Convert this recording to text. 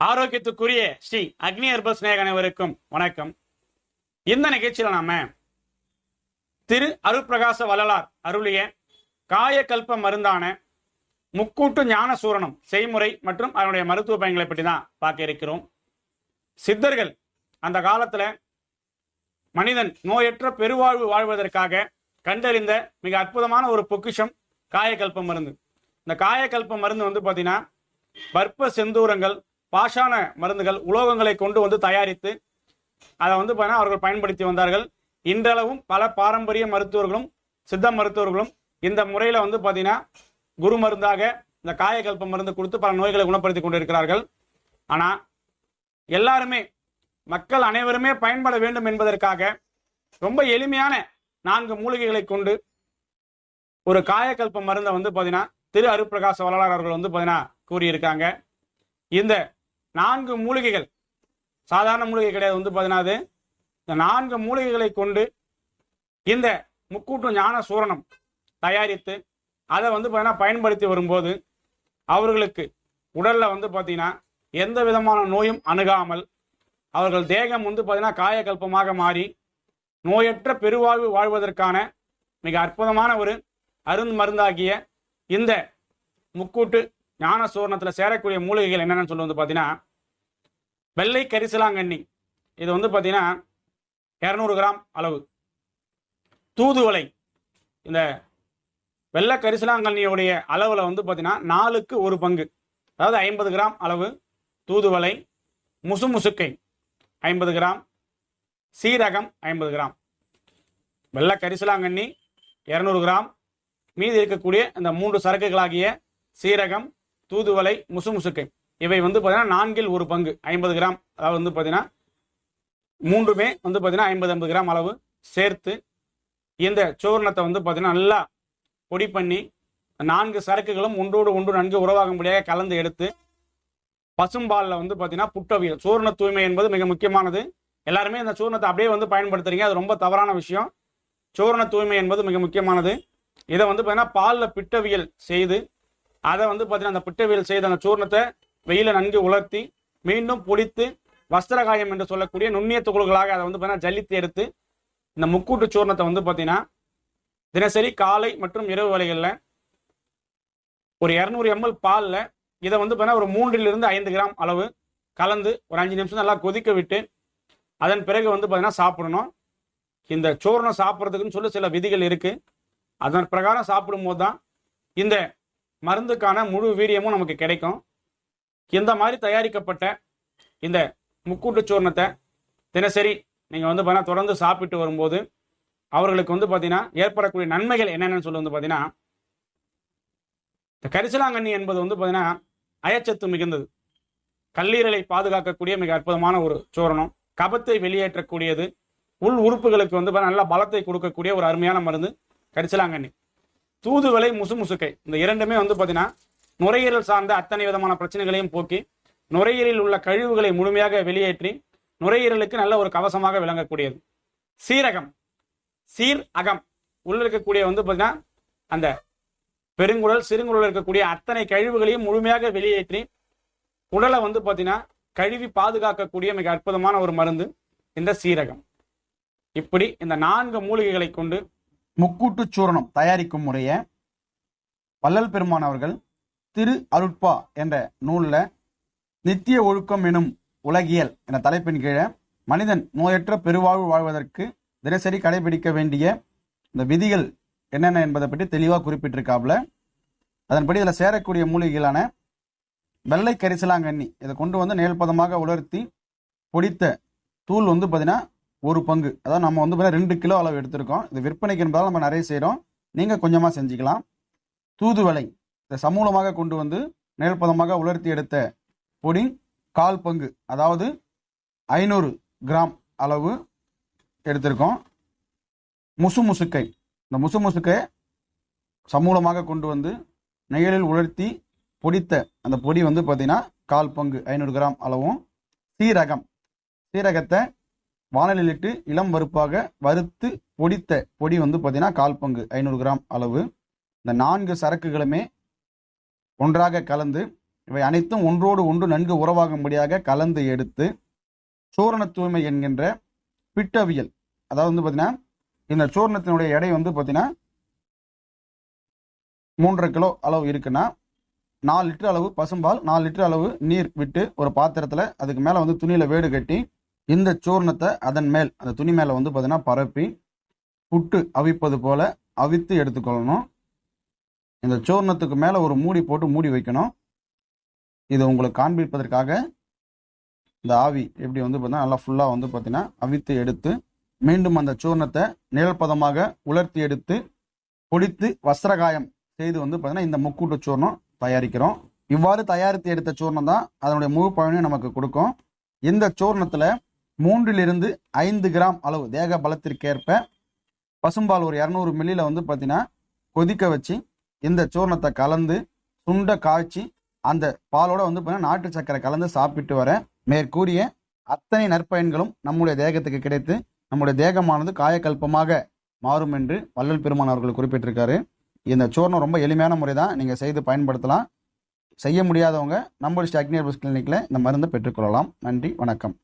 ஆரோக்கியத்துக்குரிய ஸ்ரீ அக்னி அர்ப ஸ்நேக அனைவருக்கும் வணக்கம். இந்த நிகழ்ச்சியில் நாம திரு அருப்பிரகாச வள்ளலார் அருளிய காயக்கல்ப மருந்தான முக்கூட்டு ஞான சூரணம் செய்முறை மற்றும் அதனுடைய மருத்துவ பயன்களை பற்றி தான் பார்க்க இருக்கிறோம். சித்தர்கள் அந்த காலத்துல மனிதன் நோயற்ற பெருவாழ்வு வாழ்வதற்காக கண்டறிந்த மிக அற்புதமான ஒரு பொக்கிஷம் காயக்கல்ப மருந்து. இந்த காயக்கல்ப மருந்து வந்து பார்த்தீங்கன்னா பற்ப செந்தூரங்கள் பாஷான மருந்துகள் உலோகங்களை கொண்டு வந்து தயாரித்து அதை வந்து பார்த்தீங்கன்னா அவர்கள் பயன்படுத்தி வந்தார்கள். இன்றளவும் பல பாரம்பரிய மருத்துவர்களும் சித்த மருத்துவர்களும் இந்த முறையில் வந்து பார்த்தீங்கன்னா குரு மருந்தாக இந்த காயக்கல்ப மருந்து கொடுத்து பல நோய்களை குணப்படுத்தி கொண்டிருக்கிறார்கள். ஆனால் எல்லாருமே மக்கள் அனைவருமே பயன்பட வேண்டும் என்பதற்காக ரொம்ப எளிமையான நான்கு மூலிகைகளை கொண்டு ஒரு காயக்கல்ப மருந்தை வந்து பார்த்தீங்கன்னா திரு அருப்பிரகாச வள்ளலார் அவர்கள் வந்து பார்த்தீங்கன்னா கூறியிருக்காங்க. இந்த நான்கு மூலிகைகள். சாதாரண மூலிகை கிடையாது. வந்து பார்த்தீங்கன்னா அது. இந்த நான்கு மூலிகைகளை கொண்டு இந்த முக்கூட்டு ஞான சூரணம் தயாரித்து அதை வந்து பார்த்தீங்கன்னா பயன்படுத்தி வரும்போது அவர்களுக்கு உடலில் வந்து பார்த்தீங்கன்னா எந்த விதமான நோயும் அணுகாமல் அவர்கள் தேகம் வந்து பார்த்தீங்கன்னா காயக்கல்பமாக மாறி நோயற்ற பெருவாழ்வு வாழ்வதற்கான மிக அற்புதமான ஒரு அருண் மருந்தாகிய இந்த முக்கூட்டு ஞான சூர்ணத்தில் சேரக்கூடிய மூலிகைகள் என்னென்னு சொல்லி வந்து பார்த்தீங்கன்னா வெள்ளை கரிசலாங்கண்ணி. இது வந்து பார்த்தீங்கன்னா இரநூறு கிராம் அளவு. தூதுவளை இந்த வெள்ளை கரிசலாங்கண்ணியோடைய அளவில் வந்து பார்த்தீங்கன்னா நாலுக்கு ஒரு பங்கு. அதாவது ஐம்பது கிராம் அளவு தூதுவளை முசுமுசுக்கை ஐம்பது கிராம். சீரகம் ஐம்பது கிராம். வெள்ளை கரிசலாங்கண்ணி இரநூறு கிராம். மீதி இருக்கக்கூடிய இந்த மூன்று சரக்குகளாகிய சீரகம் தூதுவளை முசுமுசுக்கை. இவை வந்து பார்த்தீங்கன்னா நான்கில் ஒரு பங்கு ஐம்பது கிராம். அதாவது வந்து பார்த்தீங்கன்னா மூன்றுமே வந்து பார்த்தீங்கன்னா ஐம்பது ஐம்பது கிராம் அளவு சேர்த்து இந்த சூர்ணத்தை வந்து பார்த்தீங்கன்னா நல்லா பொடி பண்ணி நான்கு சரக்குகளும் ஒன்றோடு ஒன்று நன்கு உறவாகும்படியாக கலந்து எடுத்து பசும்பாலில் வந்து பார்த்தீங்கன்னா புட்டவியல். சூர்ண தூய்மை என்பது மிக முக்கியமானது. எல்லாருமே இந்த சூர்ணத்தை அப்படியே வந்து பயன்படுத்துறீங்க. அது ரொம்ப தவறான விஷயம். சூர்ண தூய்மை என்பது மிக முக்கியமானது. இதை வந்து பார்த்தீங்கன்னா பாலில் பிட்டவியல் செய்து அதை வந்து பார்த்தீங்கன்னா அந்த பிட்டவியல் செய்த அந்த சூர்ணத்தை வெயில நன்கு உலர்த்தி மீண்டும் பொடித்து வஸ்திரகாயம் என்று சொல்லக்கூடிய நுண்ணிய துகள்களாக அதை வந்து பார்த்தீங்கன்னா ஜல்லித்து எடுத்து இந்த முக்கூட்டு சூர்ணத்தை வந்து பார்த்தீங்கன்னா தினசரி காலை மற்றும் இரவு வேளைகளில் ஒரு இரநூறு எம்எல் பாலில் இதை வந்து பார்த்தீங்கன்னா ஒரு மூன்றிலிருந்து ஐந்து கிராம் அளவு கலந்து ஒரு அஞ்சு நிமிஷம் நல்லா கொதிக்க விட்டு அதன் பிறகு வந்து பார்த்தீங்கன்னா சாப்பிடணும். இந்த சோர்ணம் சாப்பிட்றதுக்குன்னு சொல்லி சில விதிகள் இருக்குது அதன் பிரகாரம் சாப்பிடும்போது தான் இந்த மருந்துக்கான முழு வீரியமும் நமக்கு கிடைக்கும். இந்த மாதிரி தயாரிக்கப்பட்ட இந்த முக்கூட்டு சூர்ணத்தை தினசரி நீங்கள் வந்து பார்த்தீங்கன்னா தொடர்ந்து சாப்பிட்டு வரும்போது அவர்களுக்கு வந்து பார்த்தீங்கன்னா ஏற்படக்கூடிய நன்மைகள் என்னென்னு சொல்லி வந்து பார்த்தீங்கன்னா இந்த கரிசலாங்கண்ணி என்பது வந்து பார்த்தீங்கன்னா அயச்சத்து மிகுந்தது. கல்லீரலை பாதுகாக்கக்கூடிய மிக அற்புதமான ஒரு சூரணம். கபத்தை வெளியேற்றக்கூடியது. உள் உறுப்புகளுக்கு வந்து பார்த்தீங்கன்னா நல்ல பலத்தை கொடுக்கக்கூடிய ஒரு அருமையான மருந்து கரிசலாங்கண்ணி. தூதுவளை முசுமுசுக்கை. இந்த இரண்டுமே வந்து பார்த்தீங்கன்னா நுரையீரல் சார்ந்த அத்தனை விதமான பிரச்சனைகளையும் போக்கி நுரையீரலில் உள்ள கழிவுகளை முழுமையாக வெளியேற்றி நுரையீரலுக்கு நல்ல ஒரு கவசமாக விளங்கக்கூடியது. சீரகம். சீர் அகம். உள்ள இருக்கக்கூடிய வந்து பார்த்தீங்கன்னா அந்த பெருங்குடல் சிறுங்குடல் இருக்கக்கூடிய அத்தனை கழிவுகளையும் முழுமையாக வெளியேற்றி உடலை வந்து பார்த்தீங்கன்னா கழுவி பாதுகாக்கக்கூடிய மிக அற்புதமான ஒரு மருந்து இந்த சீரகம். இப்படி இந்த நான்கு மூலிகைகளை கொண்டு முக்கூட்டு சூரணம் தயாரிக்கும் முறைய வள்ளல் பெருமான் அவர்கள் திரு அருட்பா என்ற நூல்ல நித்திய ஒழுக்கம் எனும் உலகியல் என தலைப்பின் கீழே மனிதன் நோயற்ற பெருவாழ்வு வாழ்வதற்கு தினசரி கடைபிடிக்க வேண்டிய இந்த விதிகள் என்னென்ன என்பதை பற்றி தெளிவாக குறிப்பிட்டிருக்காப்புல. அதன்படி இதில் சேரக்கூடிய மூலிகைகளான வெள்ளை கரிசலாங்கண்ணி இதை கொண்டு வந்து நேல்பதமாக உலர்த்தி பொடித்த தூள் வந்து பார்த்தீங்கன்னா ஒரு பங்கு. அதாவது நம்ம வந்து பார்த்தீங்கன்னா ரெண்டு கிலோ அளவு எடுத்திருக்கோம். இது விற்பனைக்கு என்பதால் நம்ம நிறைய செய்கிறோம் நீங்கள் கொஞ்சமாக செஞ்சுக்கலாம். தூதுவளை. இதை சமூலமாக கொண்டு வந்து நேர்பதமாக உலர்த்தி எடுத்த பொடி கால் பங்கு. அதாவது ஐநூறு கிராம் அளவு எடுத்திருக்கோம். முசு முசுக்கை. இந்த முசு முசுக்கை சமூலமாக கொண்டு வந்து நெயலில் உலர்த்தி பொடித்த அந்த பொடி வந்து பார்த்தீங்கன்னா கால் பங்கு ஐநூறு கிராம் அளவும் சீரகம். சீரகத்தை வானலில் இளம் வறுப்பாக வறுத்து பொடித்த பொடி வந்து பார்த்தீங்கன்னா கால் பங்கு ஐநூறு கிராம் அளவு. இந்த நான்கு சரக்குகளுமே ஒன்றாக கலந்து இவை அனைத்தும் ஒன்றோடு ஒன்று நன்கு உறவாகும்படியாக கலந்து எடுத்து சூரண தூய்மை என்கின்ற பிட்டவியல் அதாவது வந்து பார்த்தீங்கன்னா இந்த சூர்ணத்தினுடைய எடை வந்து பார்த்தீங்கன்னா மூன்றரை கிலோ அளவு இருக்குன்னா நாலு லிட்டர் அளவு பசும்பால் நாலு லிட்டர் அளவு நீர் விட்டு ஒரு பாத்திரத்தில் அதுக்கு மேலே வந்து துணியில் வேடு கட்டி இந்த சூர்ணத்தை அதன் மேல் அந்த துணி மேலே வந்து பார்த்தீங்கன்னா பரப்பி புட்டு அவிப்பது போல அவித்து எடுத்துக்கொள்ளணும். இந்த சூர்ணத்துக்கு மேலே ஒரு மூடி போட்டு மூடி வைக்கணும். இது உங்களுக்கு காண்பிப்பதற்காக இந்த ஆவி எப்படி வந்து பார்த்தீங்கன்னா நல்லா ஃபுல்லாக வந்து பார்த்தீங்கன்னா அவித்து எடுத்து மீண்டும் அந்த சூர்ணத்தை நிழற்பதமாக உலர்த்தி எடுத்து பொடித்து வஸ்திரகாயம் செய்து வந்து பார்த்தீங்கன்னா இந்த முக்கூட்டு சூர்ணம் தயாரிக்கிறோம். இவ்வாறு தயாரித்து எடுத்த சூர்ணம் தான் அதனுடைய முழு பயனையும் நமக்கு கொடுக்கும். இந்த சூர்ணத்தில் மூன்றிலிருந்து ஐந்து கிராம் அளவு தேக பலத்திற்கேற்ப பசும்பால் ஒரு இரநூறு மில்லியில் வந்து பார்த்தீங்கன்னா கொதிக்க வச்சு இந்த சூர்ணத்தை கலந்து சுண்ட காய்ச்சி அந்த பாலோட வந்து பார்த்தீங்கன்னா நாட்டு சர்க்கரை கலந்து சாப்பிட்டு வர மேற்கூறிய அத்தனை நற்பயன்களும் நம்முடைய தேகத்துக்கு கிடைத்து நம்முடைய தேகமானது காயக்கல்பமாக மாறும் என்று வள்ளல் பெருமான் அவர்கள் குறிப்பிட்டிருக்காரு. இந்த சூர்ணம் ரொம்ப எளிமையான முறை தான் நீங்கள் செய்து பயன்படுத்தலாம். செய்ய முடியாதவங்க நம்மளுடைய பஸ் கிளினிக்கில் இந்த மருந்தை பெற்றுக்கொள்ளலாம். நன்றி வணக்கம்.